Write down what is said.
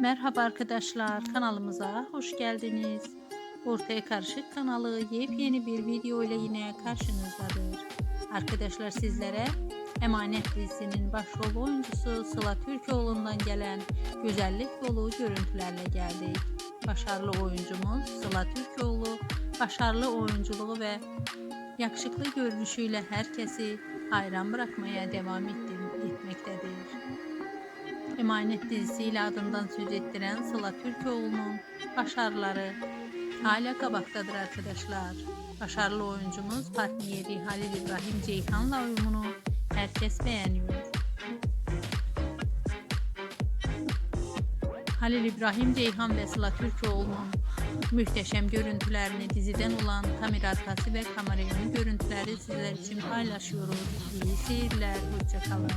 Merhaba arkadaşlar kanalımıza hoş geldiniz. Ortaya Karışık kanalı yepyeni bir video ile yine karşınızdadır. Arkadaşlar sizlere Emanet dizisinin başrol oyuncusu Sıla Türkoğlu'ndan gelen güzellik dolu görüntülerle geldik. Başarılı oyuncumuz Sıla Türkoğlu başarılı oyunculuğu ve yakışıklı görünüşüyle herkesi hayran bırakmaya devam etmektedir. Emanet dizisiyle adından söz ettiren Sıla Türkoğlu'nun başarıları hala kabaktadır arkadaşlar. Başarılı oyuncumuz partneri Halil İbrahim Ceyhan'la uyumunu herkes beğeniyor. Halil İbrahim Ceyhan ve Sıla Türkoğlu'nun muhteşem görüntülerini diziden olan kamera arkası ve kamera önü görüntüleri sizler için paylaşıyoruz. İyi seyirler, hoşçakalın.